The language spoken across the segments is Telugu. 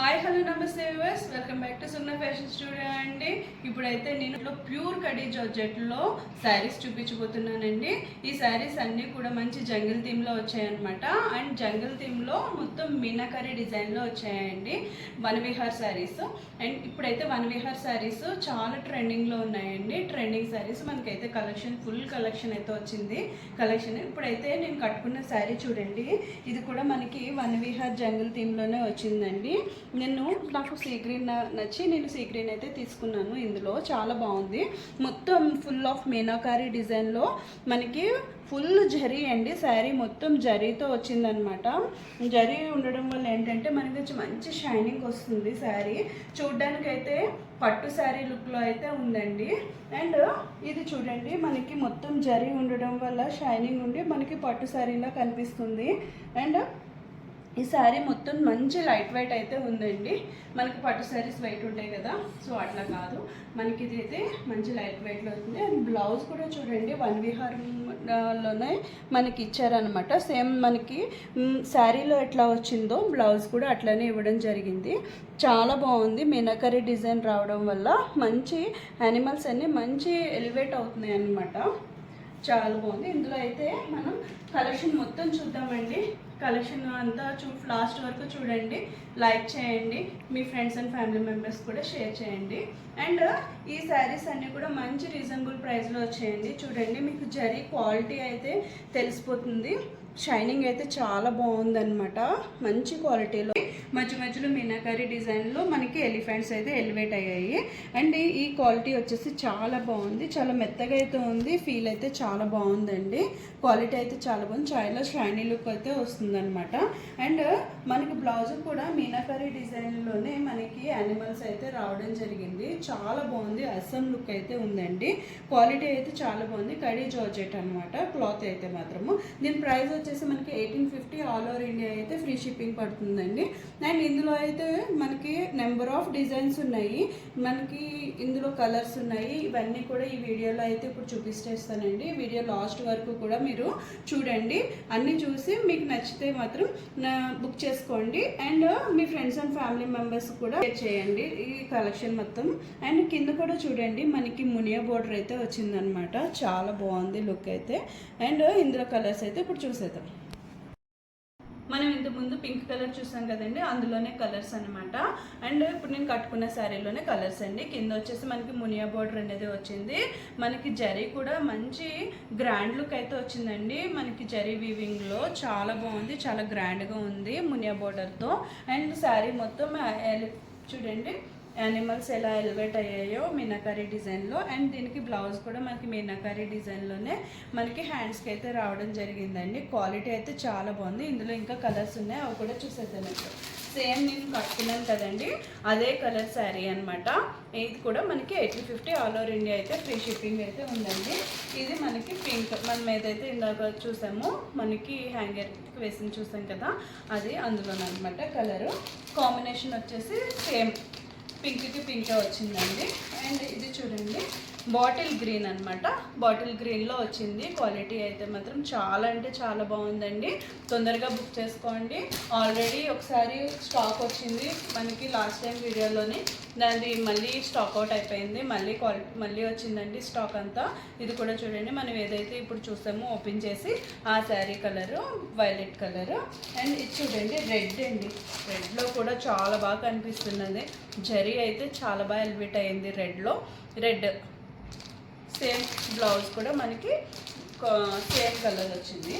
హాయ్ హలో నమస్తే viewers welcome back to Sugna fashion studio అండి. ఇప్పుడైతే నేను ఇట్లా ప్యూర్ కడీ జార్జెట్లో శారీస్ చూపించబోతున్నానండి. ఈ శారీస్ అన్నీ కూడా మంచి జంగిల్ థీమ్లో వచ్చాయన్నమాట. అండ్ జంగిల్ థీమ్లో మొత్తం మీనాకరీ డిజైన్లో వచ్చాయండి. వన్ విహార్ శారీస్ అండ్ ఇప్పుడైతే వన్ విహార్ శారీస్ చాలా ట్రెండింగ్లో ఉన్నాయండి. ట్రెండింగ్ శారీస్ మనకైతే కలెక్షన్ ఫుల్ కలెక్షన్ అయితే వచ్చింది. కలెక్షన్ ఇప్పుడైతే నేను కట్టుకున్న శారీ చూడండి. ఇది కూడా మనకి వన్ విహార్ జంగిల్ థీమ్లోనే వచ్చిందండి. నేను నాకు సీ గ్రీన్ నచ్చి నేను సీ గ్రీన్ అయితే తీసుకున్నాను. ఇందులో చాలా బాగుంది. మొత్తం ఫుల్ ఆఫ్ మీనాకారి డిజైన్లో మనకి ఫుల్ జరీ అండి. శారీ మొత్తం జరీతో వచ్చిందనమాట. జరీ ఉండడం వల్ల ఏంటంటే మనకి మంచి షైనింగ్ వస్తుంది శారీ. చూడ్డానికైతే పట్టు శారీ లుక్లో అయితే ఉందండి. అండ్ ఇది చూడండి మనకి మొత్తం జరీ ఉండడం వల్ల షైనింగ్ ఉండి మనకి పట్టు శారీలా కనిపిస్తుంది. అండ్ ఈ శారీ మొత్తం మంచి లైట్ వెయిట్ అయితే ఉందండి. మనకి పట్టు శారీస్ వెయిట్ ఉంటాయి కదా సో అట్లా కాదు. మనకి ఇది అయితే మంచి లైట్ వెయిట్లో ఉంది. అండ్ బ్లౌజ్ కూడా చూడండి వన్ విహార్లోనే మనకి ఇచ్చారనమాట సేమ్ మనకి శారీలో ఎట్లా వచ్చిందో బ్లౌజ్ కూడా అట్లనే ఇవ్వడం జరిగింది. చాలా బాగుంది. మీనాకరీ డిజైన్ రావడం వల్ల మంచి యానిమల్స్ అన్నీ మంచి ఎలివేట్ అవుతున్నాయి అన్నమాట చాలా బాగుంది. ఇందులో అయితే మనం కలెక్షన్ మొత్తం చూద్దామండి. కలెక్షన్ అంతా చూ లాస్ట్ వరకు చూడండి. లైక్ చేయండి. మీ ఫ్రెండ్స్ అండ్ ఫ్యామిలీ మెంబర్స్ కూడా షేర్ చేయండి. అండ్ ఈ శారీస్ అన్నీ కూడా మంచి రీజనబుల్ ప్రైస్లో వచ్చేయండి. చూడండి మీకు జరీ క్వాలిటీ అయితే తెలిసిపోతుంది. షైనింగ్ అయితే చాలా బాగుందన్నమాట. మంచి క్వాలిటీలో మధ్య మధ్యలో మీనాకారి డిజైన్లో మనకి ఎలిఫెంట్స్ అయితే ఎలివేట్ అయ్యాయి. అండ్ ఈ క్వాలిటీ వచ్చేసి చాలా బాగుంది. చాలా మెత్తగా అయితే ఉంది. ఫీల్ అయితే చాలా బాగుందండి. క్వాలిటీ అయితే చాలా బాగుంది. చాలా షైనీ లుక్ అయితే వస్తుందన్నమాట. అండ్ మనకి బ్లౌజ్ కూడా మీనాకారి డిజైన్లోనే మనకి యానిమల్స్ అయితే రావడం జరిగింది. చాలా బాగుంది. అస్సం లుక్ అయితే ఉందండి. క్వాలిటీ అయితే చాలా బాగుంది. కడీ జార్జెట్ అనమాట క్లాత్ అయితే మాత్రము. దీని ప్రైస్ వచ్చేసి మనకి ఎయిటీన్ ఆల్ ఓవర్ ఇండియా అయితే ఫ్రీ షిప్పింగ్ పడుతుందండి. అండ్ ఇందులో అయితే మనకి నెంబర్ ఆఫ్ డిజైన్స్ ఉన్నాయి. మనకి ఇందులో కలర్స్ ఉన్నాయి. ఇవన్నీ కూడా ఈ వీడియోలో అయితే ఇప్పుడు చూపిస్తేస్తానండి వీడియో లాస్ట్ వరకు కూడా మీరు చూడండి. అన్నీ చూసి మీకు నచ్చితే మాత్రం బుక్ చేసుకోండి. అండ్ మీ ఫ్రెండ్స్ అండ్ ఫ్యామిలీ మెంబర్స్ కూడా చేయండి ఈ కలెక్షన్ మొత్తం. అండ్ కింద కూడా చూడండి మనకి మునియా బోర్డర్ అయితే వచ్చిందనమాట చాలా బాగుంది లుక్ అయితే. అండ్ ఇందులో కలర్స్ అయితే ఇప్పుడు చూసేద్దాం. మనం ఇంత ముందు పింక్ కలర్ చూసాం కదండి అందులోనే కలర్స్ అన్నమాట. అండ్ ఇప్పుడు నేను కట్టుకున్న శారీలోనే కలర్స్ అండి. కింద వచ్చేసి మనకి మునియా బార్డర్ అనేది వచ్చింది. మనకి జరీ కూడా మంచి గ్రాండ్ లుక్ అయితే వచ్చిందండి. మనకి జరీ వీవింగ్లో చాలా బాగుంది చాలా గ్రాండ్గా ఉంది మునియా బార్డర్తో. అండ్ శారీ మొత్తం చూడండి. యానిమల్స్ ఎలా ఎలివేట్ అయ్యాయో మీనాకారీ డిజైన్లో అండ్ దీనికి బ్లౌజ్ కూడా మనకి మీనాకారీ డిజైన్లోనే మనకి హ్యాండ్స్కి అయితే రావడం జరిగిందండి. క్వాలిటీ అయితే చాలా బాగుంది. ఇందులో ఇంకా కలర్స్ ఉన్నాయి. అవి కూడా చూసేద్దాం సేమ్ నేను కట్టుకున్నాను కదండి. అదే కలర్ శారీ అనమాట ఇది కూడా మనకి eighty fifty all over India అయితే ఫ్రీ షిప్పింగ్ అయితే ఉందండి. ఇది మనకి పింక్ మనం ఏదైతే ఇందాక చూసామో మనకి హ్యాంగర్ వేసి చూసాం కదా అది అందులోనమాట కలరు కాంబినేషన్ వచ్చేసి సేమ్ పింక్కి పింకే వచ్చిందండి. అండ్ ఇది చూడండి. బాటిల్ గ్రీన్ అనమాట బాటిల్ గ్రీన్లో వచ్చింది. క్వాలిటీ అయితే మాత్రం చాలా అంటే చాలా బాగుందండి. తొందరగా బుక్ చేసుకోండి. ఆల్రెడీ ఒకసారి స్టాక్ వచ్చింది మనకి లాస్ట్ టైం వీడియోలోనే. దాన్ని మళ్ళీ స్టాక్ అవుట్ అయిపోయింది. మళ్ళీ క్వాలిటీ మళ్ళీ వచ్చిందండి స్టాక్ అంతా. ఇది కూడా చూడండి. మనం ఏదైతే ఇప్పుడు చూసామో ఓపెన్ చేసి ఆ sari colour violet colour. And ఇది చూడండి రెడ్ అండి. రెడ్లో కూడా చాలా బాగా కనిపిస్తున్నది. జరీ అయితే చాలా బాగా ఎలివేట్ అయింది రెడ్లో. రెడ్. సేమ్ బ్లౌజ్ కూడా మనకి సేమ్ కలర్ వచ్చింది.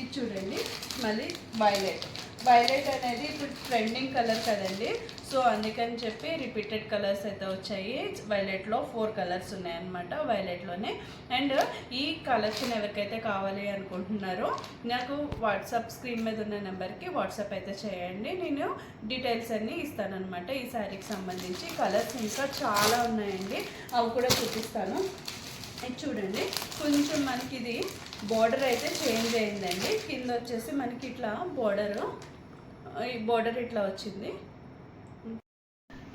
ఇది చూడండి. మళ్ళీ వైలెట్. వైలెట్ అనేది ఇప్పుడు ట్రెండింగ్ కలర్ కదండి. సో అందుకని చెప్పి రిపీటెడ్ కలర్స్ అయితే వచ్చాయి. వైలెట్లో ఫోర్ కలర్స్ ఉన్నాయన్నమాట వైలెట్లోనే. అండ్ ఈ కలెక్షన్ ఎవరికైతే కావాలి అనుకుంటున్నారో నాకు వాట్సాప్ స్క్రీన్ మీద ఉన్న నెంబర్కి వాట్సాప్ అయితే చేయండి. నేను డీటెయిల్స్ అన్నీ ఇస్తానన్నమాట. ఈ శారీకి సంబంధించి కలర్స్ ఇంకా చాలా ఉన్నాయండి. అవి కూడా చూపిస్తాను. ఇది చూడండి. కొంచెం మనకి ఇది బోర్డర్ అయితే చేంజ్ అయిందండి. కింద వచ్చేసి మనకి ఇట్లా బోర్డర్ ఈ బోర్డర్ ఇట్లా వచ్చింది.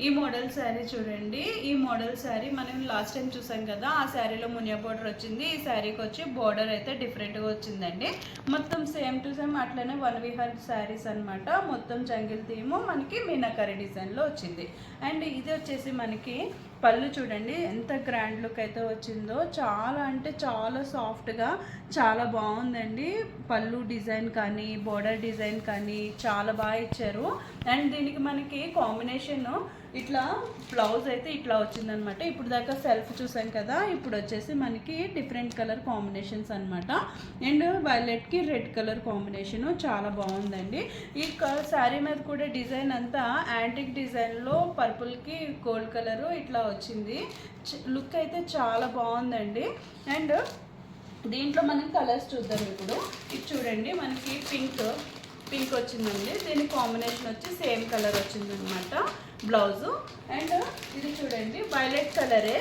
ఈ మోడల్ శారీ చూడండి. ఈ మోడల్ శారీ మనం లాస్ట్ టైం చూసాం కదా ఆ శారీలో మునియా బార్డర్ వచ్చింది. ఈ శారీకి వచ్చి బోర్డర్ అయితే డిఫరెంట్గా వచ్చిందండి. మొత్తం సేమ్ టు సేమ్ అట్లనే వన్ విహార్ శారీస్ అనమాట మొత్తం జంగిల్ థీము మనకి మీనాకరి డిజైన్లో వచ్చింది. అండ్ ఇది వచ్చేసి మనకి పళ్ళు చూడండి ఎంత గ్రాండ్ లుక్ అయితే వచ్చిందో. చాలా అంటే చాలా సాఫ్ట్గా చాలా బాగుందండి. పళ్ళు డిజైన్ కానీ బోర్డర్ డిజైన్ కానీ చాలా బాగా ఇచ్చారు. అండ్ దీనికి మనకి కాంబినేషన్ ఇట్లా బ్లౌజ్ అయితే ఇట్లా వచ్చిందనమాట ఇప్పుడు దాకా సెల్ఫ్ చూసాం కదా ఇప్పుడు వచ్చేసి మనకి డిఫరెంట్ కలర్ కాంబినేషన్స్ అనమాట అండ్ వైలెట్కి రెడ్ కలర్ కాంబినేషన్ చాలా బాగుందండి. ఈ శారీ మీద కూడా డిజైన్ అంతా యాంటిక్ డిజైన్లో పర్పుల్కి గోల్డ్ కలరు ఇట్లా వచ్చింది. లుక్ అయితే చాలా బాగుందండి. అండ్ దీంట్లో మనం కలర్స్ చూద్దాం ఇప్పుడు. ఇది చూడండి మనకి పింక్ పింక్ వచ్చిందండి. దీని కాంబినేషన్ వచ్చి సేమ్ కలర్ వచ్చిందనమాట బ్లౌజు. అండ్ ఇది చూడండి వైలెట్ కలరే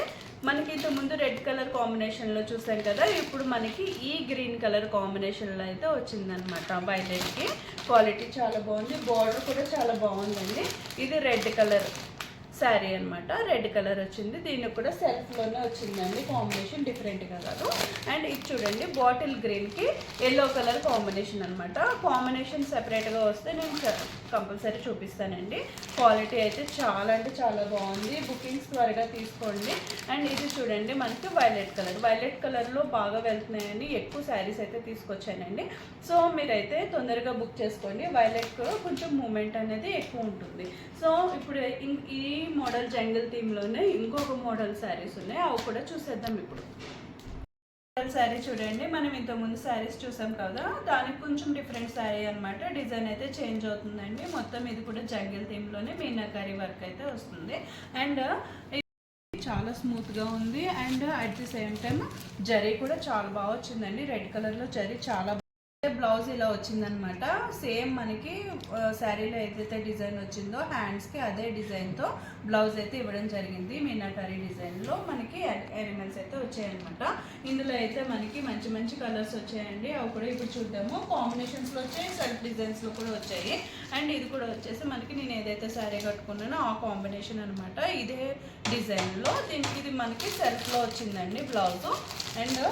మనకి ఇంత ముందు రెడ్ కలర్ కాంబినేషన్లో చూసాం కదా ఇప్పుడు మనకి ఈ గ్రీన్ కలర్ కాంబినేషన్లో అయితే వచ్చిందనమాట వైలెట్కి క్వాలిటీ చాలా బాగుంది బార్డర్ కూడా చాలా బాగుందండి. ఇది రెడ్ కలర్ శారీ అనమాట రెడ్ కలర్ వచ్చింది దీనికి కూడా సెల్ఫ్లోనే వచ్చిందండి కాంబినేషన్ డిఫరెంట్గా కాదు. అండ్ ఇది చూడండి బాటిల్ గ్రీన్కి ఎల్లో కలర్ కాంబినేషన్ అనమాట కాంబినేషన్ సెపరేట్గా వస్తే నేను కంపల్సరీ చూపిస్తానండి. క్వాలిటీ అయితే చాలా అంటే చాలా బాగుంది. బుకింగ్స్ త్వరగా తీసుకోండి. అండ్ ఇది చూడండి మనకి వైలెట్ కలర్. వైలెట్ కలర్లో బాగా వెళ్తున్నాయని ఎక్కువ శారీస్ అయితే తీసుకొచ్చానండి. సో మీరైతే తొందరగా బుక్ చేసుకోండి. వైలెట్ కొంచెం మూమెంట్ అనేది ఎక్కువ ఉంటుంది. సో ఇప్పుడు ఈ మోడల్ జంగిల్ థీమ్లోనే ఇంకొక మోడల్ శారీస్ ఉన్నాయి. అవి కూడా చూసేద్దాం ఇప్పుడు. మోడల్ శారీ చూడండి. మనం ఇంతకుముందు శారీస్ చూసాం కదా దానికి కొంచెం డిఫరెంట్ శారీ అన్నమాట. డిజైన్ అయితే చేంజ్ అవుతుందండి. మొత్తం ఇది కూడా జంగిల్ థీమ్లోనే మీనాకారి వర్క్ అయితే వస్తుంది. అండ్ చాలా స్మూత్గా ఉంది. And at the same time zari కూడా చాలా బాగా వచ్చిందండి. రెడ్ కలర్లో జరీ చాలా బ్లౌజ్ ఇలా వచ్చిందనమాట. సేమ్ మనకి శారీలో ఏదైతే డిజైన్ వచ్చిందో హ్యాండ్స్కి అదే డిజైన్తో బ్లౌజ్ అయితే ఇవ్వడం జరిగింది. మీనాటరీ డిజైన్లో మనకి ఎలిమెంట్స్ అయితే వచ్చాయన్నమాట ఇందులో అయితే మనకి మంచి మంచి కలర్స్ వచ్చాయండి. అవి కూడా ఇప్పుడు చూద్దాము. కాంబినేషన్స్లో వచ్చాయి సెల్ఫ్ డిజైన్స్లో కూడా వచ్చాయి. అండ్ ఇది కూడా వచ్చేసి మనకి నేను ఏదైతే శారీ కట్టుకున్నానో ఆ కాంబినేషన్ అనమాట. ఇదే డిజైన్లో దీనికి ఇది మనకి సెల్ఫ్లో వచ్చిందండి బ్లౌజ్. అండ్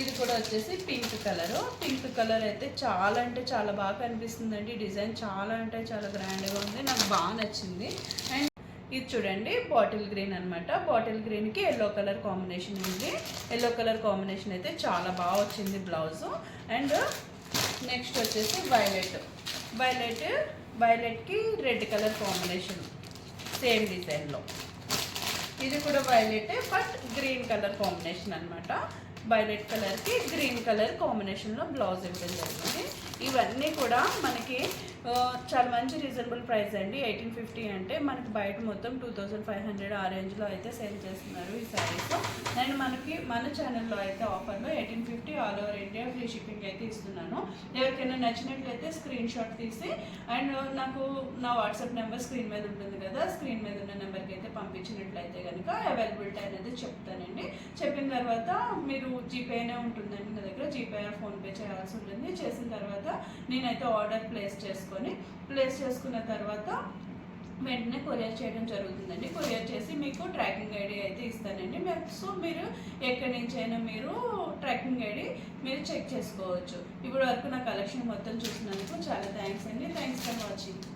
ఇది కూడా వచ్చేసి పింక్ కలర్. పింక్ కలర్ అయితే చాలా అంటే చాలా బాగా కనిపిస్తుందండి. డిజైన్ చాలా అంటే చాలా గ్రాండ్గా ఉంది. నాకు బాగా నచ్చింది. అండ్ ఇది చూడండి బాటిల్ గ్రీన్ అనమాట బాటిల్ గ్రీన్కి ఎల్లో కలర్ కాంబినేషన్ ఉంది. ఎల్లో కలర్ కాంబినేషన్ అయితే చాలా బాగా వచ్చింది బ్లౌజ్. అండ్ నెక్స్ట్ వచ్చేసి వైలెట్. వైలెట్ వైలెట్కి రెడ్ కలర్ కాంబినేషన్ సేమ్ డిజైన్లో. ఇది కూడా violet but green colour combination అనమాట వైలెట్ కలర్కి గ్రీన్ కలర్ కాంబినేషన్లో బ్లౌజ్ ఇవ్వడం జరిగింది. ఇవన్నీ కూడా మనకి చాలా మంచి రీజనబుల్ ప్రైస్ అండి. ఎయిటీన్ ఫిఫ్టీ అంటే మనకి బయట మొత్తం టూ థౌజండ్ ఫైవ్ హండ్రెడ్ ఆ రేంజ్లో అయితే సేల్ చేస్తున్నారు ఈ శారీస్ అండ్ మనకి మన ఛానల్లో అయితే ఆఫర్లో eighteen fifty all over India free shipping అయితే ఇస్తున్నాను. ఎవరికైనా నచ్చినట్లయితే స్క్రీన్ షాట్ తీసి అండ్ నాకు నా వాట్సాప్ నెంబర్ స్క్రీన్ మీద ఉంటుంది కదా స్క్రీన్ మీద ఉన్న నెంబర్కి అయితే పంపించినట్లయితే కనుక అవైలబిలిటీ అనేది చెప్తానండి. చెప్పిన తర్వాత మీరు జీపేనే ఉంటుందండి నా దగ్గర జీపే ఫోన్పే చేయాల్సి ఉంటుంది. చేసిన తర్వాత నేనైతే ఆర్డర్ ప్లేస్ చేసుకొని ప్లేస్ చేసుకున్న తర్వాత వెంటనే కొరియర్ చేయడం జరుగుతుందండి. కొరియర్ చేసి మీకు ట్రాకింగ్ ఐడి అయితే ఇస్తానండి. సో మీరు ఎక్కడి నుంచైనా మీరు ట్రాకింగ్ ఐడి మీరు చెక్ చేసుకోవచ్చు. ఇప్పటి వరకు నా కలెక్షన్ మొత్తం చూసినందుకు చాలా థ్యాంక్స్ అండి. Thanks for watching